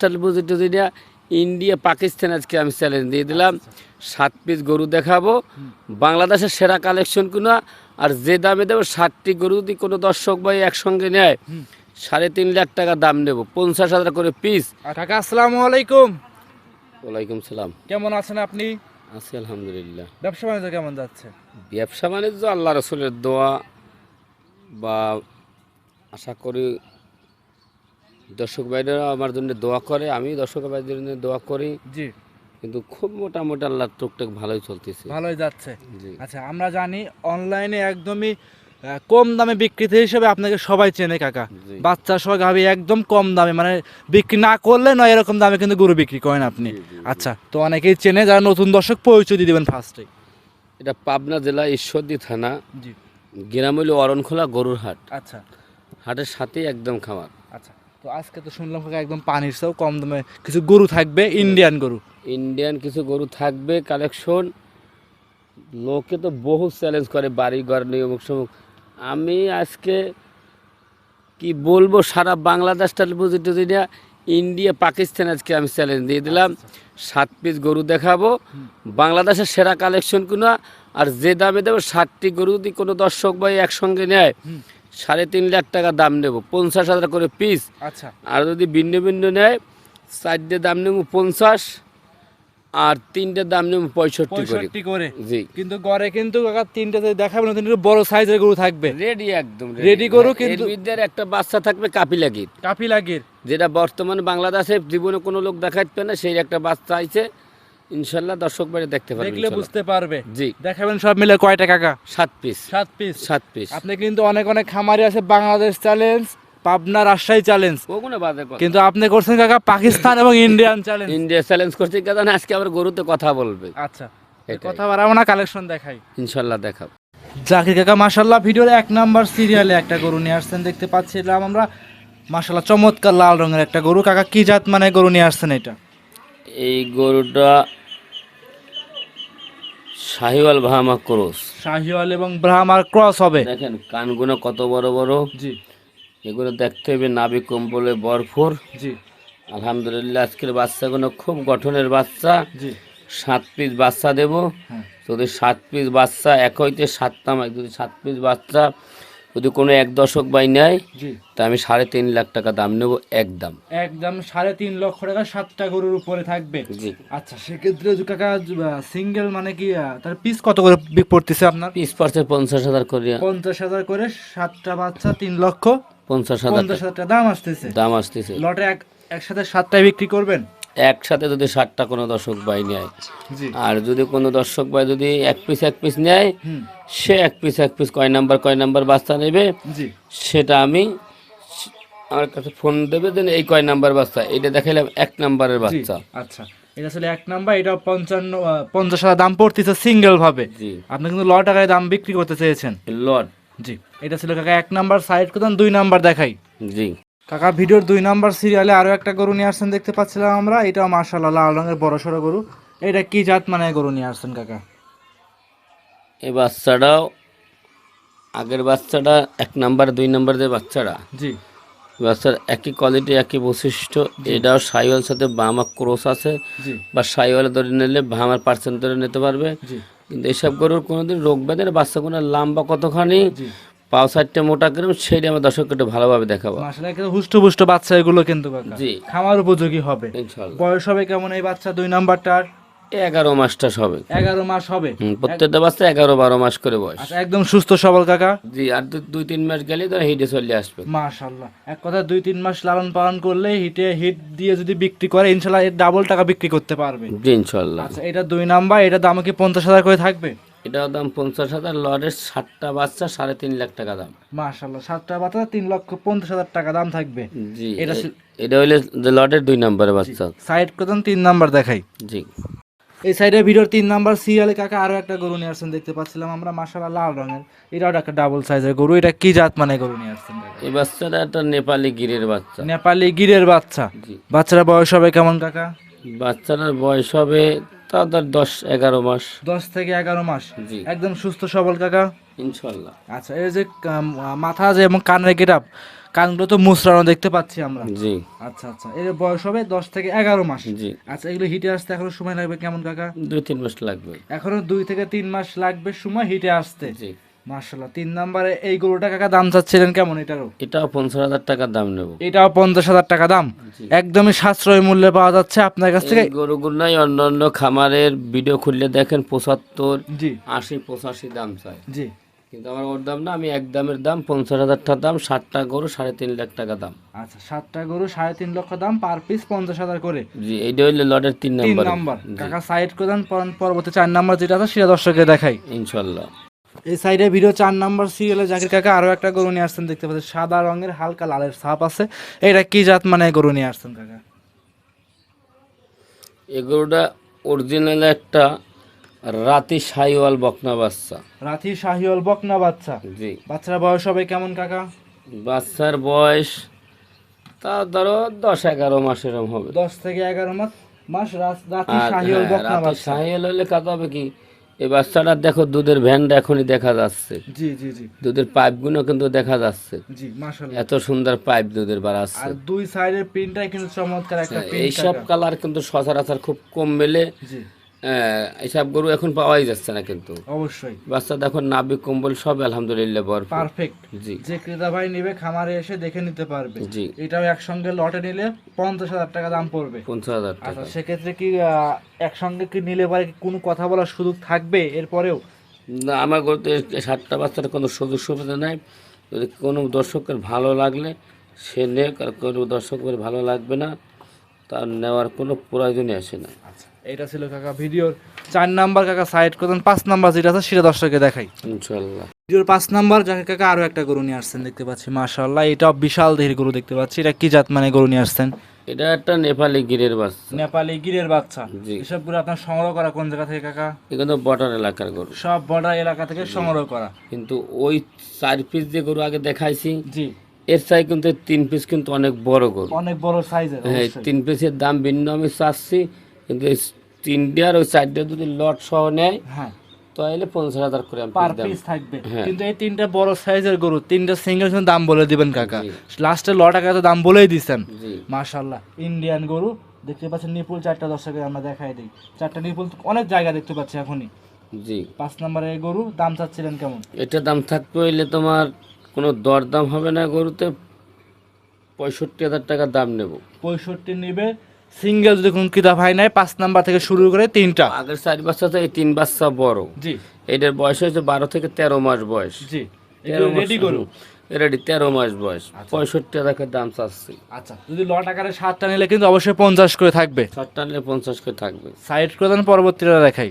টাল বুঝি টুঝি না ইন্ডিয়া পাকিস্তান আজকে আমি চ্যালেঞ্জ দিয়ে দিলাম। সাত পিস গরু দেখাবো। বাংলাদেশের সেরা কালেকশন কোনো আর যে দামে দেবো ষাটটি গরু যদি কোনো দর্শক ভাই একসঙ্গে নেয় সাড়ে তিন লাখ টাকা দাম নেব পঞ্চাশ হাজার করে পিস কাকা আসসালামু আলাইকুম। ওয়ালাইকুম সালাম। কেমন আছেন আপনি? আছি আলহামদুলিল্লাহ। ব্যবসা বাণিজ্য কেমন যাচ্ছে? ব্যবসা বাণিজ্য আল্লাহ রসুলের দোয়া বা আশা করি দর্শক ভাইরা আমার জন্য দোয়া করে আমি দর্শক ভাইদের জন্য দোয়া করি। জি। কিন্তু খুব মোটামুটি আল্লাহ টুকটাক ভালোই চলতেছে। ভালোই যাচ্ছে। জি। আচ্ছা আমরা জানি অনলাইনে একদমই কম দামে বিক্রিতে হিসেবে আপনাকে সবাই চেনে কাকা। বাচ্চা সহ গাভি একদম কম দামে মানে বিক্রি না করলে নয় এরকম দামে কিন্তু গরু বিক্রি করেন আপনি। আচ্ছা তো অনেকেই চেনে যারা নতুন দর্শক পরিচয় দিয়ে দেবেন ফার্স্টে এটা পাবনা জেলা ঈশ্বরদী থানা জি। গ্রাম হইল অরণখোলা গরুর হাট আচ্ছা। হাটের সাথেই একদম খামার। তো আজকে তো শুনলাম একদম পানির চেয়েও কম দামে কিছু গরু থাকবে ইন্ডিয়ান গরু। ইন্ডিয়ান কিছু গরু থাকবে কালেকশন লোকে তো বহু চ্যালেঞ্জ করে বাড়ি ঘর নিয়ে অমুক সমুক। আমি আজকে কি বলব সারা বাংলাদেশ টাল বুঝি টুঝি না ইন্ডিয়া পাকিস্তান আজকে আমি চ্যালেঞ্জ দিয়ে দিলাম। সাত পিস গরু দেখাবো। বাংলাদেশের সেরা কালেকশন কোনো আর যে দামে দেবো ষাটটি গরু যদি কোনো দর্শক ভাই একসঙ্গে নেয় সাড়ে তিন লাখ টাকা দাম নেব পঞ্চাশ হাজার করে পিস আচ্ছা। আর যদি ভিন্ন ভিন্ন নেয় চারটে দাম নেব পঞ্চাশ আর তিনটে দাম নেব পঁয়ষট্টি করে। জি। কিন্তু ঘরে কিন্তু তিনটে দেখাবেন ওখানে কিন্তু বড় সাইজের গরু থাকবে। রেডি একদম রেডি গরু কিন্তু- একটা বাচ্চা থাকবে কাপিলাগির। কাপি লাগির যেটা বর্তমানে বাংলাদেশে জীবনে কোনো লোক দেখাইতে না সেই একটা বাচ্চা আইছে ইনশাল্লাহ দর্শক বাড়ি দেখতে পারবে দেখলে বুঝতে পারবে। জি। দেখাবেন সব মিলে কয়টা কাকা? সাত পিস সাত পিস সাত পিস আপনি কিন্তু অনেক অনেক খামারি আছে বাংলাদেশ চ্যালেঞ্জ পাবনা রাজশাহী চ্যালেঞ্জ ওগুলো বাদে কথা। কিন্তু আপনি করছেন কাকা পাকিস্তান এবং ইন্ডিয়ান চ্যালেঞ্জ ইন্ডিয়া চ্যালেঞ্জ করছে কেন আজকে আবার গরুতে কথা বলবে। আচ্ছা কথা বাড়াবো না কালেকশন দেখাই। ইনশাল্লাহ দেখাবো। জাকির কাকা মাশাল্লাহ ভিডিওর এক নাম্বার সিরিয়ালে একটা গরু নিয়ে আসছেন দেখতে পাচ্ছিলাম আমরা। মাশাল্লাহ চমৎকার লাল রঙের একটা গরু। কাকা কি জাত মানে গরু নিয়ে আসছেন এটা? এই গরুটা শাহিওয়াল ব্রাহ্মা ক্রস। শাহিওয়াল এবং ব্রাহ্মার ক্রস হবে। দেখেন কানগুলো কত বড় বড়। জি। এগুলো দেখতে হবে নাবি কম্বলে বরফুর। জি। আলহামদুলিল্লাহ আজকের বাচ্চাগুলো খুব গঠনের বাচ্চা। জি। সাত পিস বাচ্চা দেব। হ্যাঁ। যদি সাত পিস বাচ্চা এক হইতে সাতটা মাস যদি সাত পিস বাচ্চা যদি কোনো এক দশক বাই নেয় তা আমি সাড়ে তিন লাখ টাকা দাম নেব একদম একদম সাড়ে তিন লক্ষ টাকা সাতটা গরুর উপরে থাকবে। জি। আচ্ছা সেক্ষেত্রে কাকা সিঙ্গেল মানে কি তার পিস কত করে পড়তেছে আপনার? পিস পার্সে পঞ্চাশ হাজার করে। পঞ্চাশ হাজার করে সাতটা বাচ্চা তিন লক্ষ পঞ্চাশ হাজার পঞ্চাশ হাজার টাকা দাম আসতেছে। দাম আসতেছে। লটে এক একসাথে সাতটায় বিক্রি করবেন? একসাথে যদি ষাটটা কোনো দর্শক বাই নেয়। আর যদি কোনো দর্শক ভাই যদি এক পিস এক পিস নেয় সে এক পিস এক পিস কয় নাম্বার কয় নাম্বার বাচ্চা নেবে সেটা আমি আমার কাছে ফোন দেবে দেন এই কয় নাম্বার বাচ্চা এটা দেখাইলাম এক নাম্বারের বাচ্চা। আচ্ছা। এটা আসলে এক নাম্বার এটা পঞ্চান্ন পঞ্চাশ হাজার দাম পড়তেছে সিঙ্গেল ভাবে জি। আপনি কিন্তু ল টাকায় দাম বিক্রি করতে চেয়েছেন। লট। জি। এটা ছিল কাকা এক নাম্বার সাইড করতাম দুই নাম্বার দেখাই। জি। কাকা ভিডিওর দুই নাম্বার সিরিয়ালে আরও একটা গরু নিয়ে আসছেন দেখতে পাচ্ছিলাম আমরা। এটাও মার্শাল্লাহ লাল রঙের বড় সড়ো গরু। এটা কি জাত মানে গরু নিয়ে আসছেন কাকা? এই বাচ্চাটাও আগের বাচ্চাটা এক নাম্বার দুই নাম্বার যে বাচ্চাটা জি। বাচ্চার একই কোয়ালিটি একই বৈশিষ্ট্য এটাও সাইওয়াল সাথে বামা ক্রোস আছে বা সাইওয়াল ধরে নিলে ভামার পার্সেন্ট ধরে নিতে পারবে। কিন্তু এসব গরুর কোনোদিন রোগ ব্যাধের বাচ্চাগুলো লম্বা কতখানি পাও সাইডটা মোটা করে সেইটা আমার দর্শককে একটু ভালোভাবে দেখাবো। মার্শাল্লাহ কিন্তু হুষ্ট পুষ্ট বাচ্চা এগুলো কিন্তু কাকা। জি। খামার উপযোগী হবে। বয়স হবে কেমন এই বাচ্চা দুই নাম্বারটার? এগারো মাসটা সবে এগারো মাস হবে। প্রত্যেকটা বাচ্চা এগারো বারো মাস করে বয়স। আচ্ছা একদম সুস্থ সবল কাকা? জি আর দুই তিন মাস গেলে তো হিটে চলে আসবে। মাশাল্লাহ এক কথা দুই তিন মাস লালন পালন করলে হিটে হিট দিয়ে যদি বিক্রি করে ইনশাল্লাহ ডাবল টাকা বিক্রি করতে পারবে। জি ইনশাল্লাহ আচ্ছা এটা দুই নাম্বার এটা দাম কি পঞ্চাশ হাজার করে থাকবে? এটাও দাম পঞ্চাশ হাজার লরের সাতটা বাচ্চা সাড়ে তিন লাখ টাকা দাম। মাশাল্লাহ সাতটা বাচ্চা তিন লক্ষ পঞ্চাশ হাজার টাকা দাম থাকবে। জি এটা এটা হইলে লটের দুই নম্বরের বাচ্চা। সাইড করতাম তিন নাম্বার দেখাই। জি। এই সাইডে ভিডিওর তিন নাম্বার সিরিয়ালে কাকা আরও একটা গরু নিয়ে আসছেন দেখতে পাচ্ছিলাম আমরা মাশাল্লাহ লাল রঙের। এটাও একটা ডাবল সাইজের গরু এটা কি জাত মানে গরু নিয়ে আসছেন এই বাচ্চাটা একটা নেপালি গিরের বাচ্চা। নেপালি গিরের বাচ্চা। জি। বাচ্চারা বয়স হবে কেমন কাকা? বাচ্চাটার বয়স হবে তার দশ এগারো মাস। দশ থেকে এগারো মাস। জি। একদম সুস্থ সবল কাকা? ইনশাল্লাহ। আচ্ছা এই যে মাথা যে এবং কানের গেটাপ কানগুলো তো মুসরানো দেখতে পাচ্ছি আমরা। জি। আচ্ছা আচ্ছা এর বয়স হবে দশ থেকে এগারো মাস। জি। আচ্ছা এগুলো হিটে আসতে এখনও সময় লাগবে কেমন কাকা? দুই তিন মাস লাগবে। এখনও দুই থেকে তিন মাস লাগবে সময় হিটে আসতে। জি। মার্শাল্লাহ তিন নম্বরে এই গরুটা কাকা দাম চাচ্ছিলেন কেমন এটারও? এটাও পঞ্চাশ হাজার টাকার দাম নেব। এটাও পঞ্চাশ হাজার টাকা দাম। একদমই সাশ্রয় মূল্যে পাওয়া যাচ্ছে আপনার কাছ থেকে। এই গরুগুলাই অন্যান্য খামারের ভিডিও খুললে দেখেন পঁচাত্তর জি। আশি পঁচাশি দাম চাই। জি। কিন্তু আমার ওর দাম না আমি এক দামের দাম পঞ্চাশ হাজার টাকা দাম ষাটটা গরু সাড়ে তিন লাখ টাকা দাম। আচ্ছা সাতটা গরু সাড়ে তিন লক্ষ দাম পার পিস পঞ্চাশ হাজার করে। জি এইটা হইলে লটের তিন তিন নাম্বার। নাম্বার। কাকা সাইড করে দেন পরবর্তী চার নাম্বার যেটা আছে সেটা দর্শককে দেখাই। ইনশাল্লাহ। এই সাইডে ভিডিও চার নাম্বার সিরিয়ালে জাকির কাকা আরও একটা গরু নিয়ে আসছেন দেখতে পাচ্ছেন। সাদা রঙের হালকা লালের ছাপ আছে। এটা কি জাত মানে গরু নিয়ে আসছেন কাকা? এই গরুটা অরিজিনাল একটা রাতি সাইওয়াল বকনা বাচ্চা। রাথি শাহিওল বকনা বাচ্চা? জি। বাচ্চারা বয়স হবে কেমন কাকা? বাচ্চার বয়স তা ধরো দশ এগারো মাস এরকম হবে। দশ থেকে এগারো মাস মাস রাত- শাহিওল হ্যাঁ, বকনা বাচ্চা। সাহিওয়াল হলে কাকা হবে কি এই বাচ্চাটা দেখো দুধের ভ্যানটা এখনই দেখা যাচ্ছে। জি জি জি। দুধের পাইপগুলো কিন্তু দেখা যাচ্ছে। জি মাশাআল্লাহ। এত সুন্দর পাইপ দুধের বার আছে। আর দুই সাইডের প্রিন্টটা কিন্তু চমৎকার একটা প্রিন্ট এইসব কালার কিন্তু সচরাচর খুব কম মেলে। জি। আহ, এইসব গরু এখন পাওয়াই যাচ্ছে না কিন্তু। অবশ্যই। বাচ্চা দেখো নাবি কম্বল সব আলহামদুলিল্লাহ ভরপুর। পারফেক্ট। জি। যে ক্রেতা ভাই নিবে খামারে এসে দেখে নিতে পারবে। জি। এটাও একসঙ্গে লটে নিলে পঞ্চাশ হাজার টাকা দাম পড়বে। পঞ্চাশ হাজার টাকা। আচ্ছা সেক্ষেত্রে কি একসঙ্গে কি নিলে পরে কোনো কথা বলার সুযোগ থাকবে এরপরেও? না আমার গরুতে সাতটা বাচ্চার কোনো সুযোগ সুবিধা নাই। যদি কোনো দর্শকের ভালো লাগলে সে নেক আর কোনো দর্শকের ভালো লাগবে না তার নেওয়ার কোনো প্রয়োজনই আসে না। আচ্ছা। এটা ছিল কাকা ভিডিওর চার নাম্বার কাকা সাইড করতেন পাঁচ নাম্বার যেটা আছে সেটা দর্শকে দেখাই। ইনশাল্লাহ। ভিডিওর পাঁচ নাম্বার যাকে কাকা আরও একটা গরু নিয়ে আসছেন দেখতে পাচ্ছি মাশাআল্লাহ এটা বিশাল দেহের গরু দেখতে পাচ্ছি এটা কি জাত মানে গরু নিয়ে আসছেন? এটা একটা নেপালি গিরের বাচ্চা। নেপালি গিরের বাচ্চা। জি। এসব গরু আপনার সংগ্রহ করা কোন জায়গা থেকে কাকা? এগুলো বর্ডার এলাকার গরু। সব বর্ডার এলাকা থেকে সংগ্রহ করা। কিন্তু ওই চার পিস যে গরু আগে দেখাইছি জি। এর চাই কিন্তু তিন পিস কিন্তু অনেক বড় গরু। অনেক বড় সাইজের হ্যাঁ তিন পিসের দাম ভিন্ন আমি চাচ্ছি কিন্তু তিনটে আর ওই চারটে যদি লট সহ নেয় হ্যাঁ। তাহলে পঞ্চাশ হাজার করে পার পিস থাকবে। হ্যাঁ। কিন্তু এই তিনটা বড় সাইজের গরু তিনটা সিঙ্গেল দাম বলে দিবেন কাকা। লাস্টে ল টাকা তো দাম বলেই দিচ্ছেন জি। মাশাল্লাহ ইন্ডিয়ান গরু দেখতে পাচ্ছেন নিপুল চারটা দর্শকের আমরা দেখাই দিই। চারটা নিপুল অনেক জায়গা দেখতে পাচ্ছি এখনই। জি। পাঁচ নম্বরের গরু দাম চাচ্ছিলেন কেমন? এটা দাম থাকতে হইলে তোমার কোনো দরদাম হবে না গরুতে পঁয়ষট্টি হাজার টাকা দাম নেব। পঁয়ষট্টি নিবে সিঙ্গেল যদি কোন কিতাব হয় নাই পাঁচ নাম্বার থেকে শুরু করে তিনটা। আগের চার বাচ্চা তো এই তিন বাচ্চা বড়। জি। এটার বয়স হয়েছে বারো থেকে তেরো মাস বয়স। জি। তেরো রেডি করুন রেডি তেরো মাস বয়স। পঁয়ষট্টি টাকার টাকা দাম চাচ্ছি। আচ্ছা যদি ল আকারে সাতটা নিলে কিন্তু অবশ্যই পঞ্চাশ করে থাকবে। সাতটা নিলে পঞ্চাশ করে থাকবে। সাইড করে দেন পরবর্তীটা দেখাই।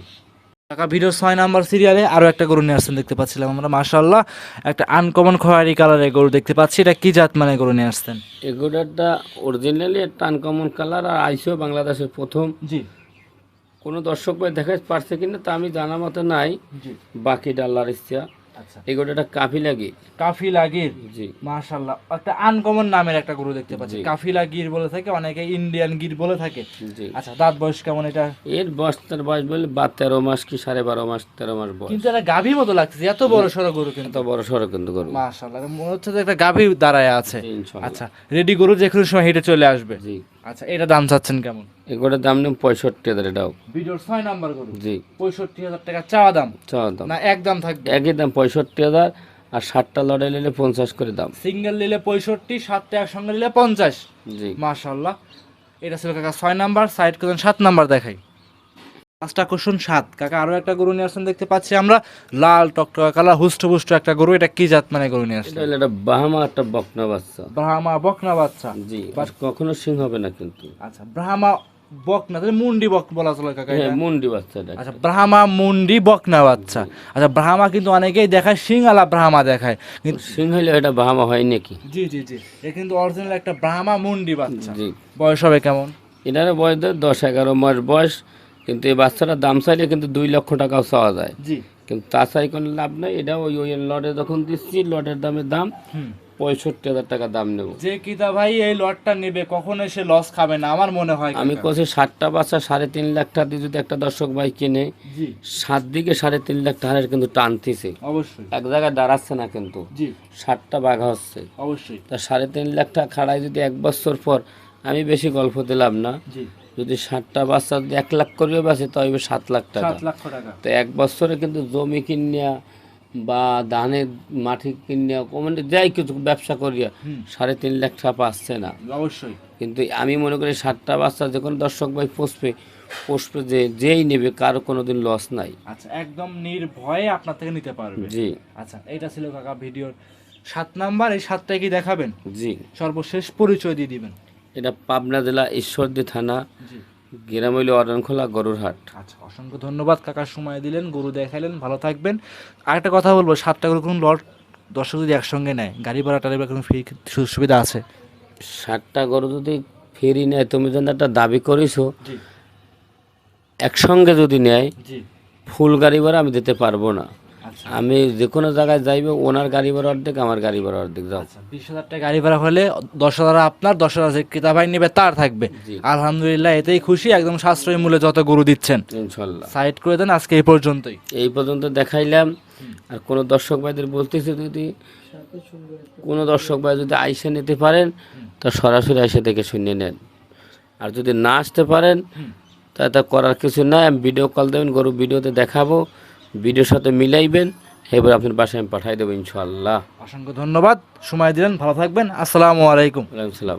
টাকা ভিডিও ছয় নাম্বার সিরিয়ালে আরও একটা গরু নিয়ে আসছেন দেখতে পাচ্ছিলাম আমরা মাশাল্লাহ একটা আনকমন খয়েরি কালারের গরু দেখতে পাচ্ছি। এটা কি জাত মানে গরু নিয়ে আসছেন? এগুলোটা অরিজিনালি একটা আনকমন কালার আর আইসিও বাংলাদেশের প্রথম। জি। কোনো দর্শক ভাই দেখা পারছে কিনা তা আমি জানা মতো নাই। বাকি ডাল্লার ইচ্ছা। আচ্ছা। কাফি লাগে কাফিলা গির জি। একটা আনকমন নামের একটা গরু দেখতে পাচ্ছি। কাফিলা গির বলে থাকে অনেকে ইন্ডিয়ান গির বলে থাকে। জি। আচ্ছা দাঁত বয়স কেমন এটা? এর বয়স তার বয়স বলে বা তেরো মাস কি সাড়ে বারো মাস তেরো মাস বয়স। কিন্তু এটা গাভী মতো লাগছে এত বড় সড়ো গরু কিন্তু। এত বড় কিন্তু মাশাল্লাহ মনে হচ্ছে যে একটা গাভী দাঁড়ায় আছে। আচ্ছা রেডি গরু যে কোনো সময় হেঁটে চলে আসবে। জি। আচ্ছা এটা দাম চাচ্ছেন কেমন? এগুলোর দাম নেব পঁয়ষট্টি হাজার এটাও। ভিডিওর ছয় নাম্বার গরু। জি। পঁয়ষট্টি হাজার টাকা চাওয়া দাম। চাওয়া দাম। না এক দাম থাকবে। একই দাম পঁয়ষট্টি হাজার আর ষাটটা লড়াই নিলে পঞ্চাশ করে দাম। সিঙ্গেল নিলে পঁয়ষট্টি সাতটা একসঙ্গে নিলে পঞ্চাশ। জি। মাশাল্লাহ এটা ছিল কাকা ছয় নাম্বার সাইড করেন সাত নাম্বার দেখাই। পাঁচটা কোশ্চন সাত। কাকা আরও একটা গরু নিয়ে আসছেন দেখতে পাচ্ছি আমরা। লাল টকটকা কালার হুষ্ট পুষ্ট একটা গরু। এটা কি জাত মানে গরু নিয়ে এটা আসছেন হলো একটা একটা বকনা বাচ্চা। ব্রাহ্মা বকনা বাচ্চা। জি কখনো সিং হবে না কিন্তু। আচ্ছা ব্রাহ্মা বকনা মুন্ডি বক বলা চলে কাকা হ্যাঁ মুন্ডি আচ্ছা ব্রাহ্মা মুন্ডি বকনা বাচ্চা। আচ্ছা ব্রাহ্মা কিন্তু অনেকেই দেখায় সিংহালা ব্রাহ্মা দেখায়। কিন্তু এটা বাহামা হয় নাকি? জি জি জি। এ কিন্তু অরিজিনাল একটা ব্রাহ্মা মুন্ডি বাচ্চা। জি। বয়স হবে কেমন? এটার বয়স দশ এগারো মাস বয়স কিন্তু এই বাচ্চাটার দাম চাইলে কিন্তু দুই লক্ষ টাকাও চাওয়া যায়। জি। কিন্তু তা চাই কোনো লাভ নাই এটা ওই ওই লটে যখন দিচ্ছি লটের দামের দাম। হুম। পঁয়ষট্টি হাজার টাকা দাম নেব। যে কিতা ভাই এই লটটা নেবে কখনো সে লস খাবে না আমার মনে হয় আমি। কছি ষাটটা বাচ্চা সাড়ে তিন লাখ টাকা দিয়ে যদি একটা দর্শক ভাই কিনে সাত দিকে সাড়ে তিন লাখ টাকার কিন্তু টানতেছে অবশ্যই। এক জায়গায় দাঁড়াচ্ছে না কিন্তু। ষাটটা বাঘা হচ্ছে। অবশ্যই। তা সাড়ে তিন লাখ টাকা খাড়ায় যদি এক বছর পর আমি বেশি গল্প দিলাম না যদি ষাটটা বাচ্চা যদি এক লাখ করেও বাঁচে তবে সাত লাখ টাকা। তো এক বছরে কিন্তু জমি কিনিয়া বা ধানের মাটি কিনিয়া মানে যাই কিছু ব্যবসা করিয়া সাড়ে তিন লাখ টাকা পাচ্ছে না। অবশ্যই। কিন্তু আমি মনে করি ষাটটা বাচ্চা যে কোনো দর্শক ভাই পুষবে পুষবে যে যেই নেবে কারও কোনো দিন লস নাই। আচ্ছা একদম নির্ভয়ে আপনার থেকে নিতে পারবে। জি। আচ্ছা এইটা ছিল কাকা ভিডিওর সাত নাম্বার এই সাতটাই কি দেখাবেন? জি। সর্বশেষ পরিচয় দিয়ে দিবেন। এটা পাবনা জেলা ঈশ্বরদী থানা। জি। গেরামৈলি অরণখোলা গরুরহাট আচ্ছা অসংখ্য ধন্যবাদ কাকা সময় দিলেন গরু দেখালেন ভালো থাকবেন। আরেকটা কথা বলব সাতটা গরু কোন লট দর্শক যদি একসঙ্গে নেয় গাড়ি ভাড়া টাড়ি ভাড়া কোনো ফ্রি সুযোগ সুবিধা আছে? সাতটা গরু যদি ফেরি নেয় তুমি যেন একটা দাবি করিছো একসঙ্গে যদি নেয় ফুল গাড়ি ভাড়া আমি দিতে পারব না। আমি যে কোনো জায়গায় যাইবে ওনার গাড়ি ভাড়া অর্ধেক আমার গাড়ি ভাড়া অর্ধেক যাও। আচ্ছা বিশ হাজার টাকা গাড়ি ভাড়া হলে দশ হাজার আপনার দশ হাজার যে ক্রেতা ভাই নেবে তার থাকবে। আলহামদুলিল্লাহ এতেই খুশি একদম সাশ্রয়ী মূল্যে যত গরু দিচ্ছেন। ইনশাল্লাহ। সাইড করে দেন আজকে এই পর্যন্তই। এই পর্যন্ত দেখাইলাম। আর কোনো দর্শক ভাইদের বলতেছি যদি কোনো দর্শক ভাই যদি আইসে নিতে পারেন তা সরাসরি আইসে দেখে শুনে নেন। আর যদি না আসতে পারেন তা তা করার কিছু নাই আমি ভিডিও কল দেবেন গরু ভিডিওতে দেখাবো। ভিডিওর সাথে মিলাইবেন। এবার আপনার বাসায় আমি পাঠাই দেবো ইনশাল্লাহ অসংখ্য ধন্যবাদ। সময় দিলেন ভালো থাকবেন। আসসালামু আলাইকুম। সালাম।